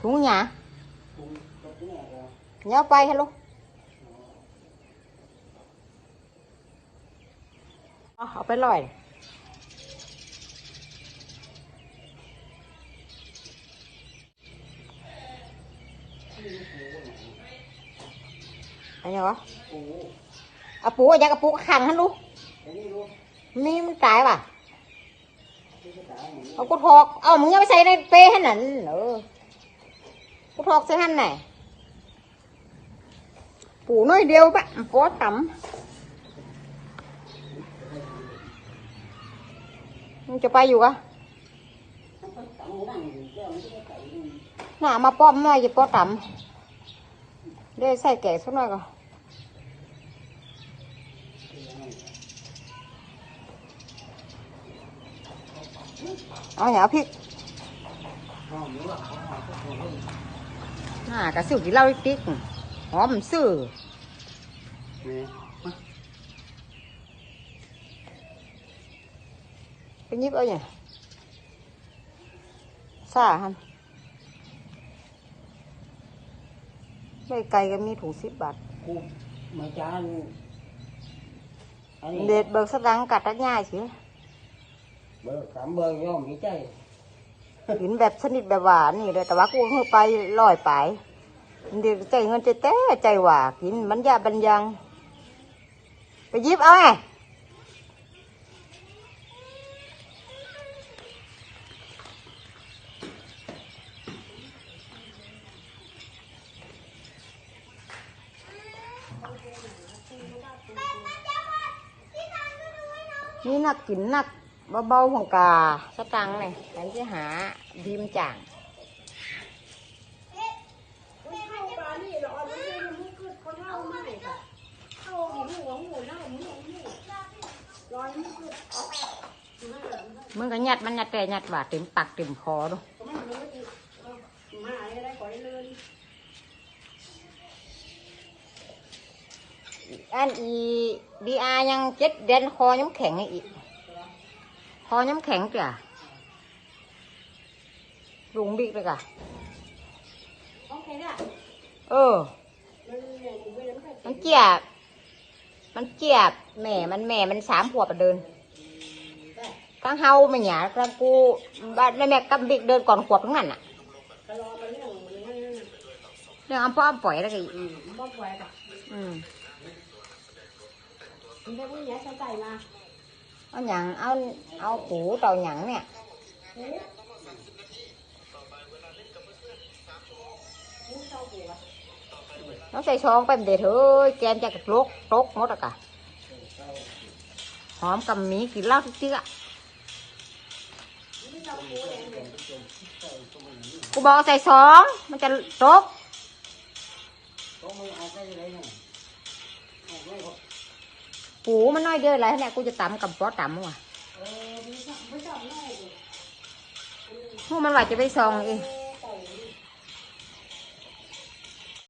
ถุงหยาถุงกับถุงอะไรเดี๋ยวเอาไปฮัลโหลเอาเอาไปลอยอันนี้วะปูเอาปูอาอยากเอาปูขังฮัลโหลนี่มีมันตายป่ะเอากูถอก เอามึงยังไปใส่ในเป้ให้นั่นเออกูถอกใส่หันอยเดียวปะปออ ยู่กะมันก็ตั้งนั่งอยู่แก้วมันก็ใส่อยู่หน้ามาป้อมห หน่อยก่อนเอาอย่าเอาพริกห้องนี้ว่าเขาห้องก็คงเล่นหน้ากระสิวกินเหล้าติ๊กหอมซื่อนี่ไปหยิบเอาอย่างซ่าฮันไม่ไกลก็มีถุงสิบบาทกูมาจานอันนี้เด็ดเบิกสตังค์กัดตัดง่ายสิเบอร์สามเบอร์ย่อมมีใจ กินแบบสนิทแบบหวานนี่เลยแต่ว่ากูเพิ่งไปลอยไปเดี๋ยวใจเงินใจแต่ใจหว่ากินบรรยาบรรยัง ไปยิบเอาไงนี่นักกินนัก เบาๆของกาสตังค์เลยฉันจะหาดีมจ่างมึงก็ยัดมันยัดแต่ยัดว่าเต็มปากเต็มคอดูอันอีดีอายังเจ็ดเดนคอย้ำแข็งอีก คอย้ำแข็งจ้ะลุงบิ๊กเลยกะเออ มันเจียบ มันเจียบแม่มันแม่มันสามขวบอะเดินทั้งเฮาไม่หยาทั้งกูบ้านแม่แม่กับบิ๊กเดินก่อนขวบทั้งนั้นอะเรื่องอ้ำพ่ออ้ำปล่อยแล้วก็อีกบ่ปล่อยหรอกอืมมันได้ผู้ใหญ่ใส่ใจมา เอาหยังเอาเอาปูเต่าหยังเนี่ยน้องใส่ช้องไปเด็ดเฮ้ยแกนจะกระโลกโตกมดอะกะหอมกับหมีกินเหล้าทุกทีอะกูบอกใส่สองมันจะโตก ปเลยเนี่ยเอาไว้ก่อนปูมันน้อยเดียวอะไรเนี่ยกูจะตำกับป๊อตำว่ะเออไม่ชอบไม่ชอบแม่ดิพวกมันว่าจะไปซองเองเออ